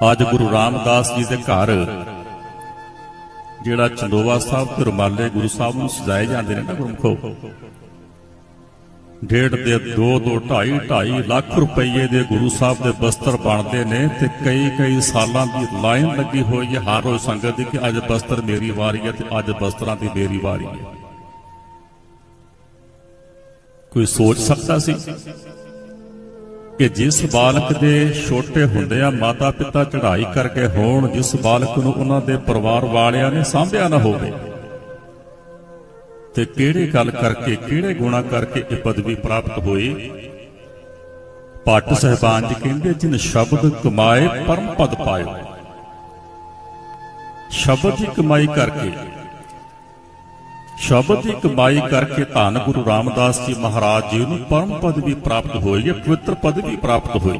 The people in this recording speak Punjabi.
ਅੱਜ ਗੁਰੂ ਰਾਮਦਾਸ ਜੀ ਦੇ ਘਰ ਜਿਹੜਾ ਚੰਦੋਵਾ ਸਾਹਿਬ ਤੇ ਰੁਮਾਲੇ ਗੁਰੂ ਸਾਹਿਬ ਨੂੰ ਸਜਾਏ ਜਾਂਦੇ ਨੇ ਨਾ ਗੁਰਮਖੋ, ਡੇਢ ਦੇ 2 2 2.5 2.5 ਲੱਖ ਰੁਪਏ ਦੇ ਗੁਰੂ ਸਾਹਿਬ ਦੇ ਬਸਤਰ ਬਣਦੇ ਨੇ ਤੇ ਕਈ ਕਈ ਸਾਲਾਂ ਦੀ ਲਾਈਨ ਲੱਗੀ ਹੋਈ ਹੈ, ਹਰ ਰੋਜ਼ ਸੰਗਤ ਦੀ ਕਿ ਅੱਜ ਬਸਤਰ ਮੇਰੀ ਵਾਰੀ ਹੈ ਤੇ ਅੱਜ ਬਸਤਰਾਂ ਦੀ ਮੇਰੀ ਵਾਰੀ ਹੈ। ਕੋਈ ਸੋਚ ਸਕਦਾ ਸੀ? ਕਿ ਜਿਸ ਬਾਲਕ ਦੇ ਛੋਟੇ ਹੁੰਦੇ ਆ ਮਾਤਾ ਪਿਤਾ ਚੜ੍ਹਾਈ ਕਰਕੇ ਹੋਣ, ਜਿਸ ਬਾਲਕ ਨੂੰ ਉਹਨਾਂ ਦੇ ਪਰਿਵਾਰ ਵਾਲਿਆਂ ਨੇ ਸਾਂਭਿਆ ਨਾ ਹੋਵੇ। ਤੇ ਕਿਹੜੇ ਗੱਲ ਕਰਕੇ, ਕਿਹੜੇ ਗੁਣਾ ਕਰਕੇ ਇਹ ਪਦਵੀ ਪ੍ਰਾਪਤ ਹੋਈ? ਭੱਟ ਸਹਿਬਾਨ ਜੀ ਕਹਿੰਦੇ, ਜਿਨ ਸ਼ਬਦ ਕਮਾਏ, ਪਰਮ ਪਦ ਪਾਇਓ। ਸ਼ਬਦ ਦੀ ਕਮਾਈ ਕਰਕੇ। ਸ਼ਬਦ ਦੀ ਕਮਾਈ ਕਰਕੇ ਧੰਨ ਗੁਰੂ ਰਾਮਦਾਸ ਜੀ ਮਹਾਰਾਜ ਜੀ ਨੂੰ ਪਰਮ ਪਦਵੀ ਪ੍ਰਾਪਤ ਹੋਈ ਹੈ, ਪਵਿੱਤਰ ਪਦਵੀ ਪ੍ਰਾਪਤ ਹੋਈ